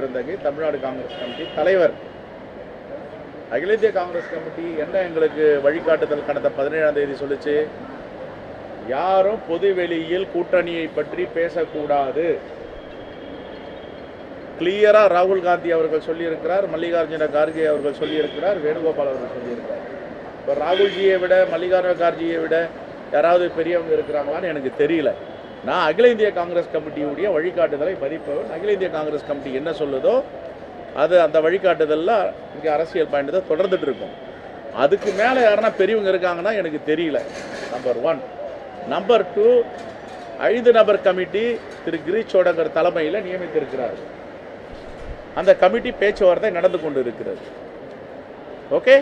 பெருந்தகை Tamil Nadu Congress committee தலைவர். அகில இந்திய காங்கிரஸ் கமிட்டி என்ன எங்களுக்கு வழிகாட்டுதல் கடந்த பதினேழாம் தேதி சொல்லிச்சு? யாரும் பொது வெளியில் கூட்டணியை பற்றி பேசக்கூடாது. கிளியரா ராகுல் காந்தி அவர்கள் சொல்லியிருக்கிறார் மல்லிகார்ஜுன கார்கே அவர்கள் சொல்லியிருக்கிறார் வேணுகோபால் அவர்கள் சொல்லியிருக்கிறார். இப்போ ராகுல்ஜியை விட மல்லிகார்ஜுன கார்ஜியை விட யாராவது பெரியவங்க இருக்கிறாங்களான்னு எனக்கு தெரியல. நான் அகில இந்திய காங்கிரஸ் கமிட்டியுடைய வழிகாட்டுதலை மதிப்பவன் அகில இந்திய காங்கிரஸ் கமிட்டி என்ன சொல்லுதோ அது அந்த வழிகாட்டுதலில் இங்கே அரசியல் பயணத்தை தொடர்ந்துட்டு இருக்கும். அதுக்கு மேலே யாருன்னா பெரியவங்க இருக்காங்கன்னா எனக்கு தெரியல. நம்பர் ஒன் நம்பர் டூ ஐந்து நபர் கமிட்டி திரு கிரீஷோடங்கர் தலைமையில் நியமித்திருக்கிறார். அந்த கமிட்டி பேச்சுவார்த்தை நடந்து கொண்டு இருக்கிறது. ஓகே?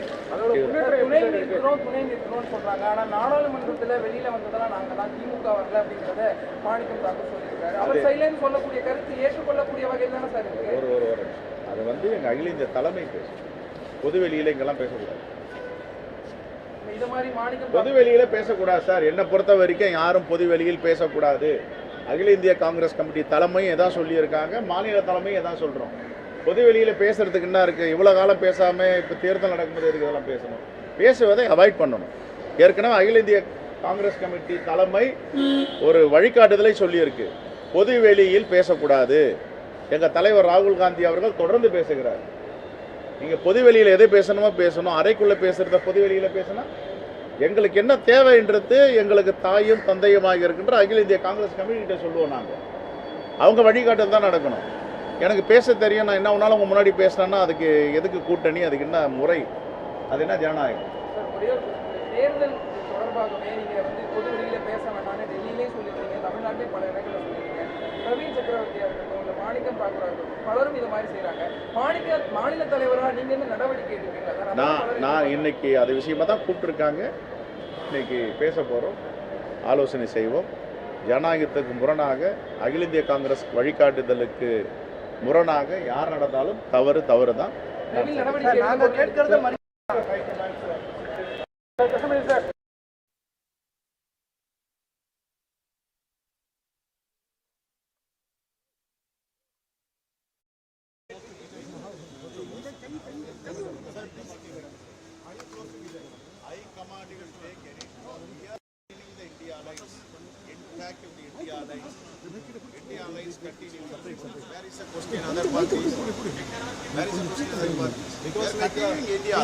ஒரு ஒரு ஒரு. அது வந்து எங்கள் அகில இந்திய தலைமை பேசும் பொது வெளியில் இங்கெல்லாம் பேசக்கூடாது. இது மாதிரி மாணிக்கம் பொது வெளியில பேசக்கூடாது சார். என்னை பொறுத்த வரைக்கும் யாரும் பொது வெளியில் பேசக்கூடாது. அகில இந்திய காங்கிரஸ் கமிட்டி தலைமையும் எதான் சொல்லியிருக்காங்க. மாநில தலைமையும் எதான் சொல்கிறோம் பொது பேசுகிறதுக்கு பேசுறதுக்கு என்ன இருக்குது இவ்வளோ காலம் பேசாமல் இப்போ தேர்தல் நடக்கும்போது எதுக்கு இதெல்லாம் பேசணும்? பேசுவதை அவாய்ட் பண்ணணும். ஏற்கனவே அகில இந்திய காங்கிரஸ் கமிட்டி தலைமை ஒரு வழிகாட்டுதலை சொல்லியிருக்கு. பொது வெளியில் பேசக்கூடாது. எங்கள் தலைவர் ராகுல் காந்தி அவர்கள் தொடர்ந்து பேசுகிறார். நீங்கள் பொது வெளியில் எதை பேசணுமோ பேசணும். அறைக்குள்ளே பேசுகிறத பொது வெளியில் பேசணும் எங்களுக்கு என்ன தேவைன்றது எங்களுக்கு தாயும் தந்தையுமாக இருக்கின்ற அகில இந்திய காங்கிரஸ் கமிட்டிகிட்ட சொல்லுவோம் நாங்கள் அவங்க வழிகாட்டல் தான் நடக்கணும். எனக்கு பேச தெரியும் நான் என்ன ஒன்றாலும் உங்க முன்னாடி பேசினேன்னா அதுக்கு எதுக்கு கூட்டணி அதுக்கு என்ன முறை? அது என்ன ஜனநாயகம்? சார் ஒரே ஒரு தேர்தல் தொடர்பாகவே நீங்க வந்து பொது வெளியில பேச வேண்டாம்னு டெல்லியிலே சொல்லியிருக்கீங்க தமிழ்நாட்டிலே பல இடங்களில் சொல்லியிருக்கீங்க பிரவீன் சக்கரவர்த்தியா இருக்கட்டும் இல்லை மாணிக்கம் தாக்கூரா இருக்கட்டும் பலரும் இது மாதிரி செய்றாங்க. மாணிக்க மாநில தலைவரா நீங்க என்ன நடவடிக்கை எடுப்பீங்களா சார் அதான் நான் நான் இன்னைக்கு அது விஷயமா தான் கூப்பிட்டுருக்காங்க. இன்னைக்கு பேச போகிறோம் ஆலோசனை செய்வோம். ஜனநாயகத்துக்கு முரணாக அகில இந்திய காங்கிரஸ் வழிகாட்டுதலுக்கு முரணாக யார் நடந்தாலும் தவறு தவறு தான் back if the India India. Because we are India.